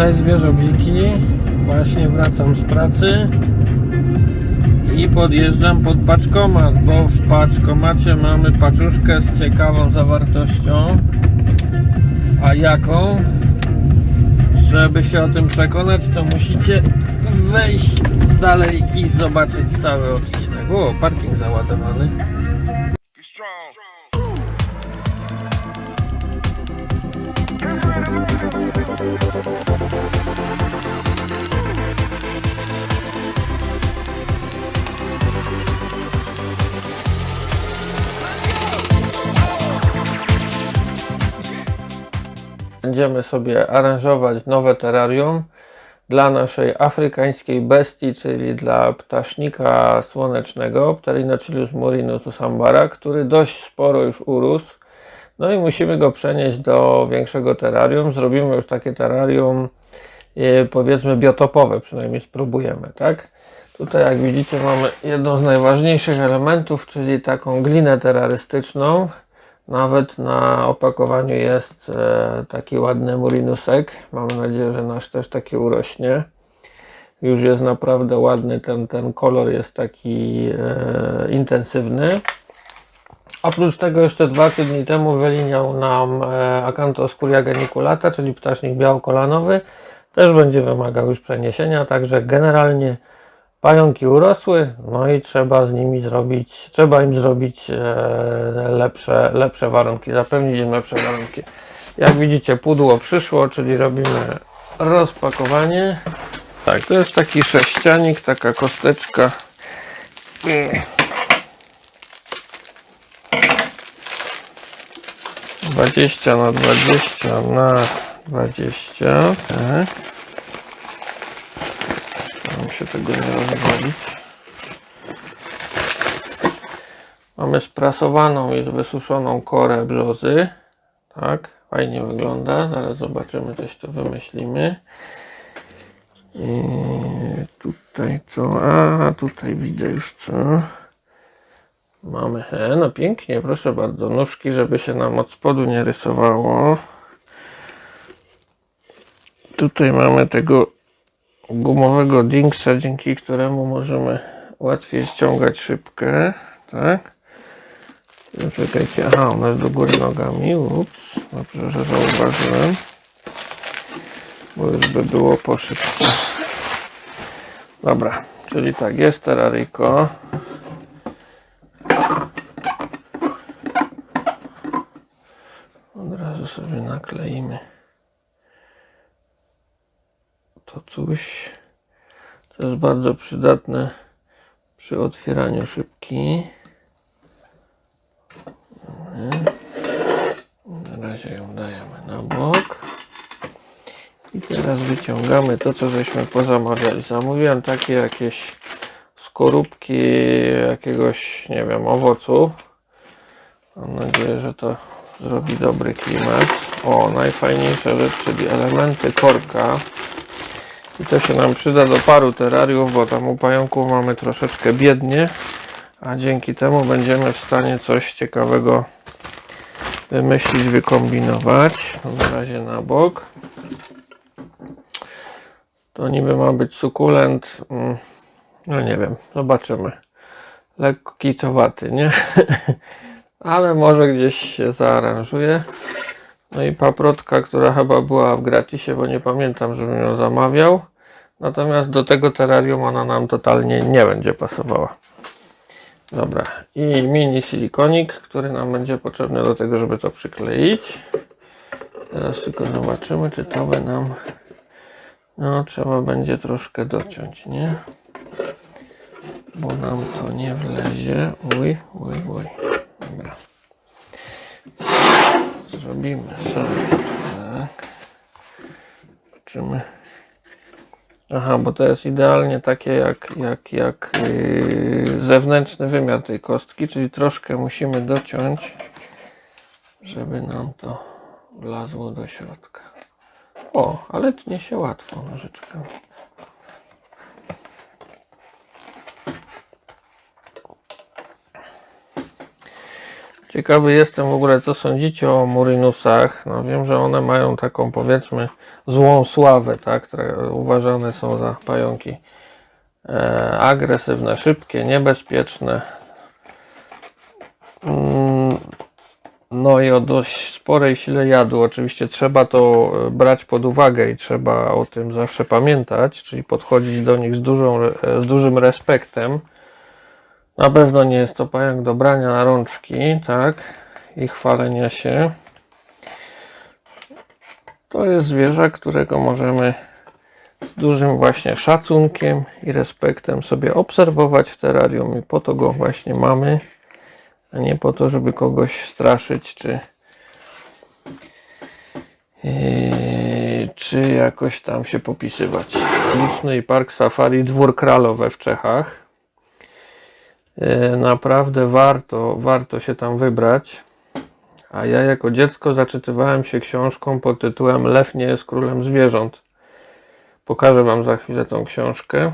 Cześć zwierzobziki, właśnie wracam z pracy i podjeżdżam pod paczkomat, bo w paczkomacie mamy paczuszkę z ciekawą zawartością. A jaką? Żeby się o tym przekonać, to musicie wejść dalej i zobaczyć cały odcinek. O, parking załadowany. Strong. Będziemy sobie aranżować nowe terrarium dla naszej afrykańskiej bestii, czyli dla ptasznika słonecznego, Pterinocilius murinus usambara, który dość sporo już urósł. No i musimy go przenieść do większego terrarium. Zrobimy już takie terrarium, e, powiedzmy biotopowe, przynajmniej spróbujemy, tak? Tutaj jak widzicie mamy jedną z najważniejszych elementów, czyli taką glinę terrorystyczną. Nawet na opakowaniu jest e, taki ładny murinusek. Mam nadzieję, że nasz też taki urośnie. Już jest naprawdę ładny, ten, ten kolor jest taki e, intensywny. Oprócz tego jeszcze 2-3 dni temu wyliniał nam e, Acanthus curiageniculata, czyli ptasznik białokolanowy. Też będzie wymagał już przeniesienia, także generalnie pająki urosły, no i trzeba z nimi zrobić, trzeba im zrobić e, lepsze, lepsze warunki, zapewnić im lepsze warunki. Jak widzicie pudło przyszło, czyli robimy rozpakowanie. Tak, to jest taki sześcianik, taka kosteczka. 20 na 20 na 20, tak. Się tego nie rozwalić. Mamy sprasowaną i wysuszoną korę brzozy. Tak, fajnie wygląda. Zaraz zobaczymy, coś tu wymyślimy. Tutaj co? A, tutaj widzę już co. Mamy, he, no pięknie, proszę bardzo, nóżki, żeby się nam od spodu nie rysowało. Tutaj mamy tego gumowego dingsa, dzięki któremu możemy łatwiej ściągać szybkę, tak? Czekajcie, aha, ona jest do góry nogami, ups, dobrze, że zauważyłem, bo już by było po szybko. Dobra, czyli tak, jest terraryjko. Od razu sobie nakleimy to coś. To jest bardzo przydatne przy otwieraniu szybki. Na razie ją dajemy na bok. I teraz wyciągamy to, co żeśmy pozamawiali. Zamówiłem takie jakieś skorupki jakiegoś, nie wiem, owocu. Mam nadzieję, że to zrobi dobry klimat. O, najfajniejsza rzecz, czyli elementy korka. I to się nam przyda do paru terrariów, bo tam u pająków mamy troszeczkę biednie, a dzięki temu będziemy w stanie coś ciekawego wymyślić, wykombinować. To na razie na bok. To niby ma być sukulent. mm, No nie wiem, zobaczymy. Lekko kicowaty, nie? Ale może gdzieś się zaaranżuje. No i paprotka, która chyba była w gratisie, bo nie pamiętam, żebym ją zamawiał. Natomiast do tego terrarium ona nam totalnie nie będzie pasowała. Dobra. I mini silikonik, który nam będzie potrzebny do tego, żeby to przykleić. Teraz tylko zobaczymy, czy to by nam... No, trzeba będzie troszkę dociąć, nie? Bo nam to nie wlezie. Uj, uj, uj. Dobra. Zrobimy sobie tak. Zobaczymy. Aha, bo to jest idealnie takie jak, jak, jak yy, zewnętrzny wymiar tej kostki, czyli troszkę musimy dociąć, żeby nam to wlazło do środka. O, ale tnie się łatwo nożyczkami. Ciekawy jestem w ogóle, co sądzicie o murinusach. No wiem, że one mają taką powiedzmy złą sławę, tak? uważane są za pająki e, agresywne, szybkie, niebezpieczne. Mm, No i o dość sporej sile jadu. Oczywiście trzeba to e, brać pod uwagę i trzeba o tym zawsze pamiętać, czyli podchodzić do nich z, dużą, e, z dużym respektem. Na pewno nie jest to pająk do brania na rączki, tak? I chwalenia się. To jest zwierzę, którego możemy z dużym właśnie szacunkiem i respektem sobie obserwować w terrarium i po to go właśnie mamy, a nie po to, żeby kogoś straszyć czy Yy, czy jakoś tam się popisywać. Liczny park safari Dwór Kralowe w Czechach. Yy, Naprawdę warto, warto się tam wybrać. A ja jako dziecko zaczytywałem się książką pod tytułem Lew nie jest królem zwierząt. Pokażę Wam za chwilę tą książkę.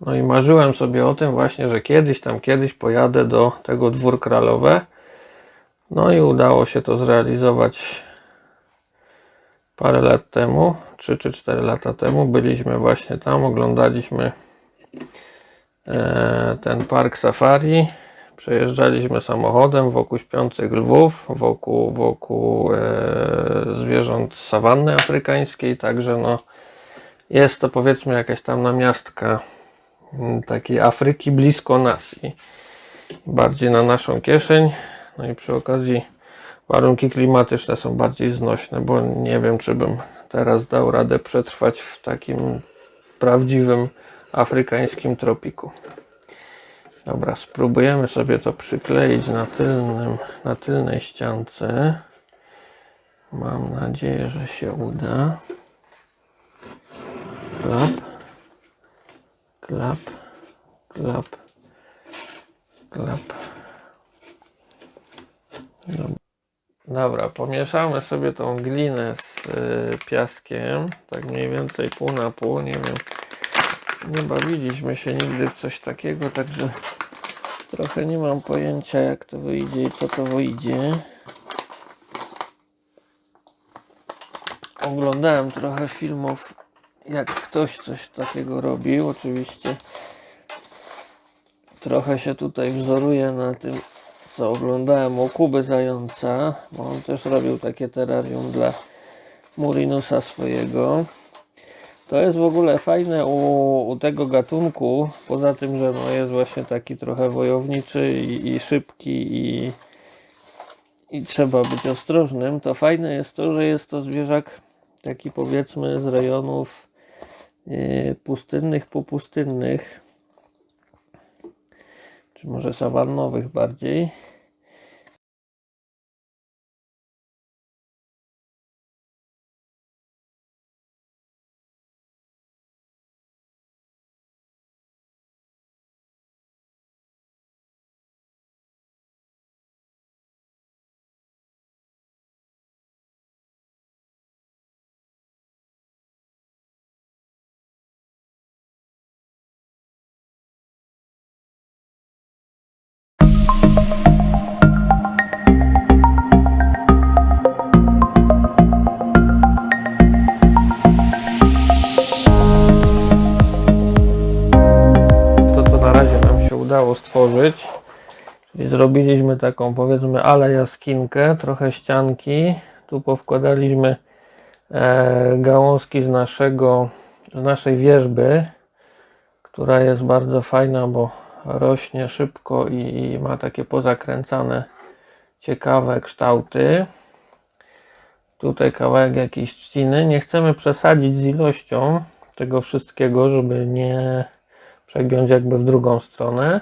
No i marzyłem sobie o tym właśnie, że kiedyś tam, kiedyś pojadę do tego Dwór Kralowe. No i udało się to zrealizować parę lat temu, 3 czy 4 lata temu. Byliśmy właśnie tam, oglądaliśmy e, ten park safari. Przejeżdżaliśmy samochodem wokół śpiących lwów, wokół, wokół e, zwierząt sawanny afrykańskiej, także no jest to powiedzmy jakaś tam namiastka mm, takiej Afryki blisko nas i bardziej na naszą kieszeń. No i przy okazji warunki klimatyczne są bardziej znośne, bo nie wiem, czy bym teraz dał radę przetrwać w takim prawdziwym afrykańskim tropiku. Dobra, spróbujemy sobie to przykleić na, tylnym, na tylnej ściance. Mam nadzieję, że się uda. Klap, klap, klap, klap. Dob- Dobra, pomieszamy sobie tą glinę z y, piaskiem, tak mniej więcej pół na pół, nie wiem, nie bawiliśmy się nigdy w coś takiego, także trochę nie mam pojęcia jak to wyjdzie i co to wyjdzie. Oglądałem trochę filmów, jak ktoś coś takiego robił, oczywiście trochę się tutaj wzoruję na tym, co oglądałem u Kuby Zająca, bo on też robił takie terrarium dla Murinusa swojego. To jest w ogóle fajne u, u tego gatunku, poza tym, że no jest właśnie taki trochę wojowniczy i, i szybki i, i trzeba być ostrożnym, to fajne jest to, że jest to zwierzak taki powiedzmy z rejonów yy, pustynnych, popustynnych, czy może sawannowych bardziej. Zrobiliśmy taką, powiedzmy, ale jaskinkę, trochę ścianki. Tu powkładaliśmy e, gałązki z naszego, z naszej wierzby, która jest bardzo fajna, bo rośnie szybko i, i ma takie pozakręcane, ciekawe kształty. Tutaj kawałek jakiejś trzciny. Nie chcemy przesadzić z ilością tego wszystkiego, żeby nie przegiąć jakby w drugą stronę.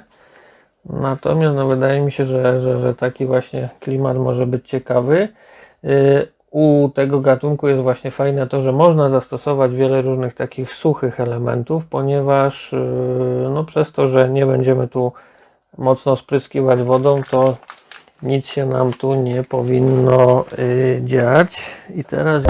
Natomiast no, wydaje mi się, że, że, że taki właśnie klimat może być ciekawy. Yy, U tego gatunku jest właśnie fajne to, że można zastosować wiele różnych takich suchych elementów, ponieważ yy, no, przez to, że nie będziemy tu mocno spryskiwać wodą, to nic się nam tu nie powinno yy, dziać. I teraz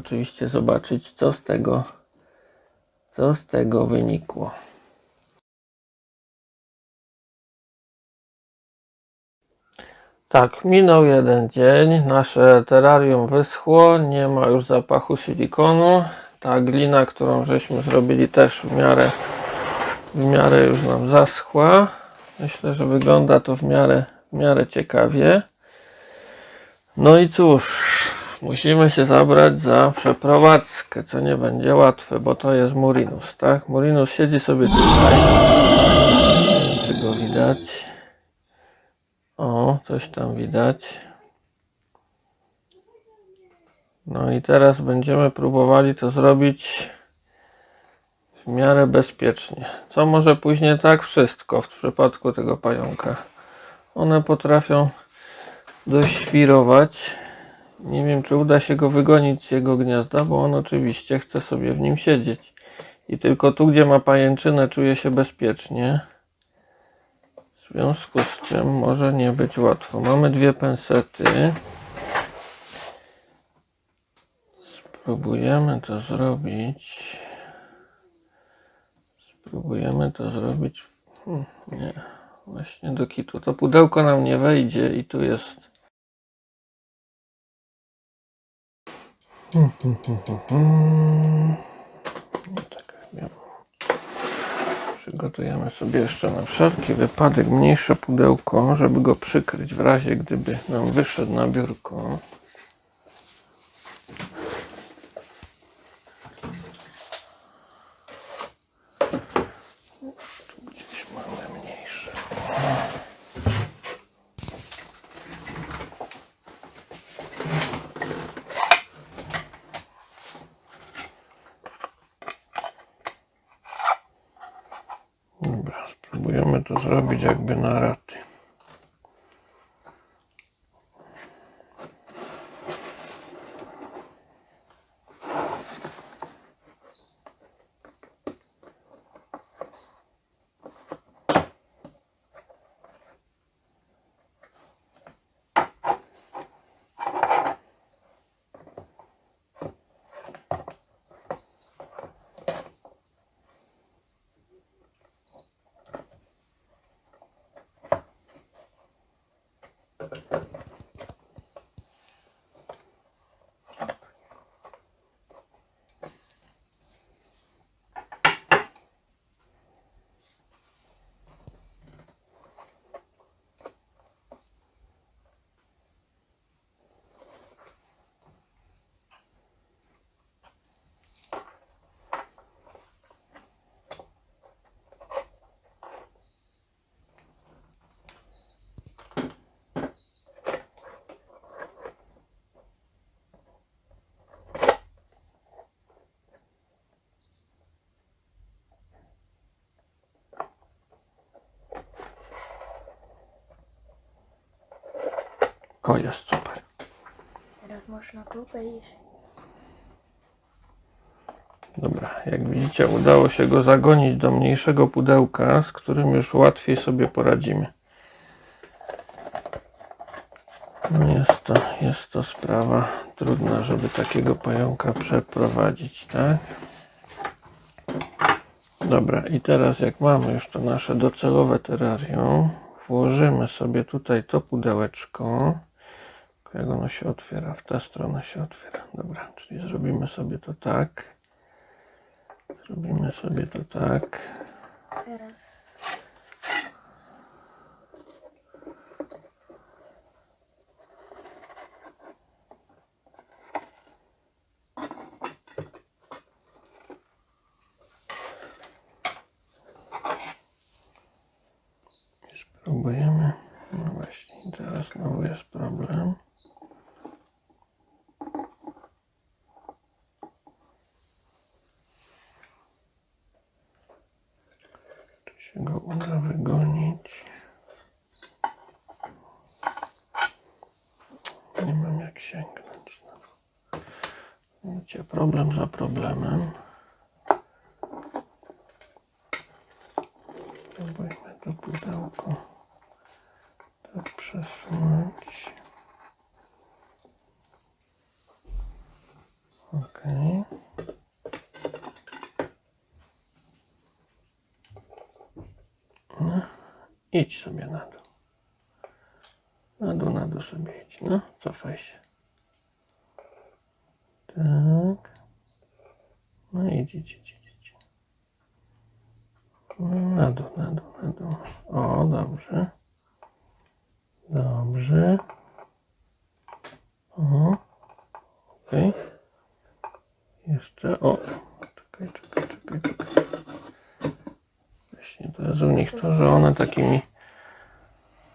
oczywiście zobaczyć, co z tego, co z tego wynikło. Tak, minął jeden dzień, nasze terrarium wyschło, nie ma już zapachu silikonu. Ta glina, którą żeśmy zrobili też w miarę, w miarę już nam zaschła. Myślę, że wygląda to w miarę, w miarę ciekawie. No i cóż, musimy się zabrać za przeprowadzkę, co nie będzie łatwe, bo to jest Murinus, tak? Murinus siedzi sobie tutaj. Czy go widać. O, coś tam widać. No i teraz będziemy próbowali to zrobić w miarę bezpiecznie. Co może później tak? Wszystko w przypadku tego pająka. One potrafią doświrować. Nie wiem, czy uda się go wygonić z jego gniazda, bo on oczywiście chce sobie w nim siedzieć. I tylko tu, gdzie ma pajęczynę, czuje się bezpiecznie. W związku z czym może nie być łatwo. Mamy dwie pensety. Spróbujemy to zrobić. Spróbujemy to zrobić. Hmm, nie, właśnie do kitu. To pudełko nam nie wejdzie i tu jest. Nie tak. Przygotujemy sobie jeszcze na wszelki wypadek mniejsze pudełko, żeby go przykryć w razie gdyby nam wyszedł na biurko. Już tu gdzieś mamy mniejsze. Dobra, spróbujemy to zrobić jakby na raty. O, jest super. Teraz można tu wejść. Dobra, jak widzicie, udało się go zagonić do mniejszego pudełka, z którym już łatwiej sobie poradzimy. No jest to, jest to sprawa trudna, żeby takiego pająka przeprowadzić, tak? Dobra, i teraz jak mamy już to nasze docelowe terrarium, włożymy sobie tutaj to pudełeczko. Jak ono się otwiera? W tę stronę się otwiera. Dobra, czyli zrobimy sobie to tak. Zrobimy sobie to tak. Teraz Spróbujemy. No właśnie, teraz znowu jest problem. Czy się go uda wygonić? Nie mam jak sięgnąć znowu. Widzicie, problem za problemem. Spróbujmy to pudełko tak przesunąć. Idź sobie na dół. Na dół, na dół sobie idź. No, cofaj się. Tak. No idź, idź, idź, idź. No, na dół, na dół, na dół. O, dobrze. Dobrze. O. Okej. Jeszcze, o. To, że one takimi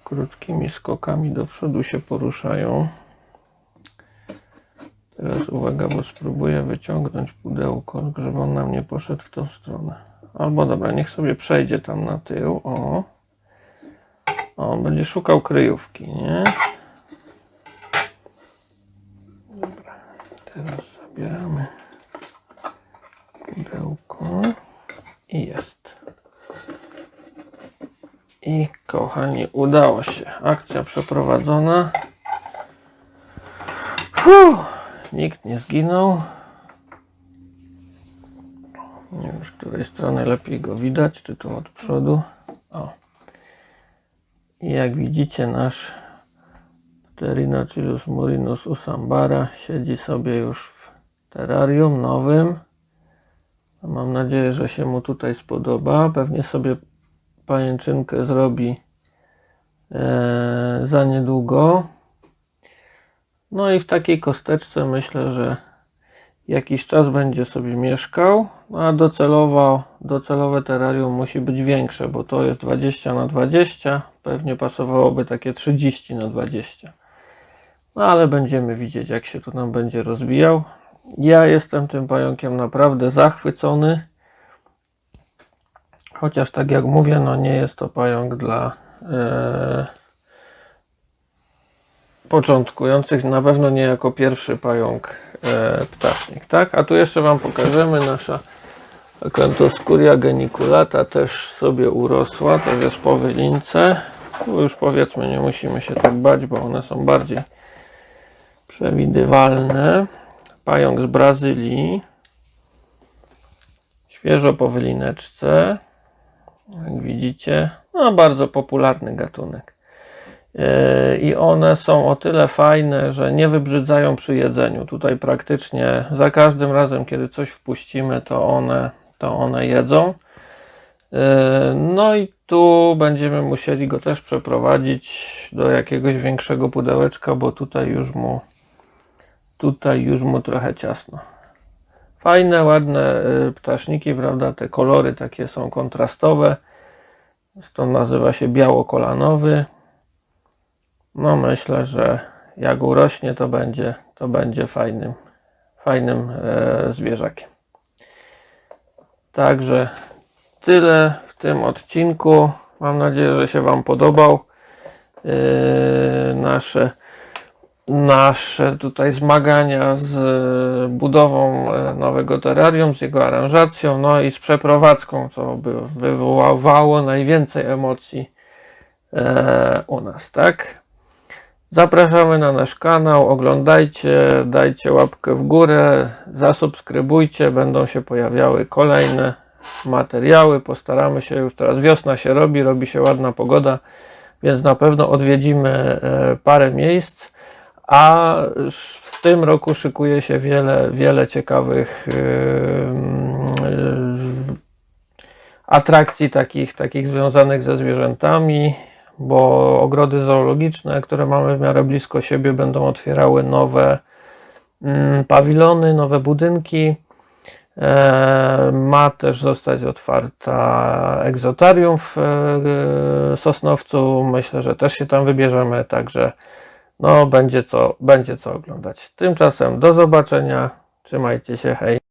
krótkimi skokami do przodu się poruszają. Teraz uwaga, bo spróbuję wyciągnąć pudełko, żeby on nam nie poszedł w tą stronę. Albo dobra, niech sobie przejdzie tam na tył. O. O, będzie szukał kryjówki, nie? Dobra, teraz zabieramy pudełko i jest. I kochani, udało się. Akcja przeprowadzona. Fuh, nikt nie zginął. Nie wiem, z której strony lepiej go widać, czy tu od przodu. O. I jak widzicie, nasz Pterinochilus murinus usambara siedzi sobie już w terrarium nowym. Mam nadzieję, że się mu tutaj spodoba. Pewnie sobie pajęczynkę zrobi za niedługo. No i w takiej kosteczce myślę, że jakiś czas będzie sobie mieszkał, a docelowo, docelowe terrarium musi być większe, bo to jest 20 na 20, pewnie pasowałoby takie 30 na 20. No ale będziemy widzieć, jak się tu nam będzie rozwijał. Ja jestem tym pająkiem naprawdę zachwycony. Chociaż tak jak mówię, no nie jest to pająk dla e, początkujących, na pewno nie jako pierwszy pająk e, ptasznik, tak? A tu jeszcze Wam pokażemy nasza Acanthoscuria geniculata też sobie urosła, też jest po. Tu już powiedzmy nie musimy się tak bać, bo one są bardziej przewidywalne. Pająk z Brazylii. Świeżo po wylineczce. Jak widzicie, no bardzo popularny gatunek. Yy, I one są o tyle fajne, że nie wybrzydzają przy jedzeniu. Tutaj praktycznie za każdym razem, kiedy coś wpuścimy, to one, to one jedzą. Yy, No i tu będziemy musieli go też przeprowadzić do jakiegoś większego pudełeczka, bo tutaj już mu tutaj już mu trochę ciasno. Fajne, ładne y, ptaszniki, prawda? Te kolory takie są kontrastowe. To nazywa się białokolanowy. No myślę, że jak urośnie, to będzie, to będzie fajnym, fajnym e, zwierzakiem. Także tyle w tym odcinku. Mam nadzieję, że się Wam podobał. Yy, nasze nasze tutaj zmagania z e, budową e, nowego terrarium, z jego aranżacją, no i z przeprowadzką, co by wywołało najwięcej emocji e, u nas, tak? Zapraszamy na nasz kanał, oglądajcie, dajcie łapkę w górę, zasubskrybujcie, będą się pojawiały kolejne materiały. Postaramy się, już teraz wiosna się robi, robi się ładna pogoda, więc na pewno odwiedzimy e, parę miejsc. A w tym roku szykuje się wiele, wiele ciekawych yy, yy, atrakcji takich, takich związanych ze zwierzętami, bo ogrody zoologiczne, które mamy w miarę blisko siebie, będą otwierały nowe mm, pawilony, nowe budynki. E, ma też zostać otwarta egzotarium w e, Sosnowcu. Myślę, że też się tam wybierzemy, także no będzie co, będzie co oglądać. Tymczasem do zobaczenia. Trzymajcie się, hej.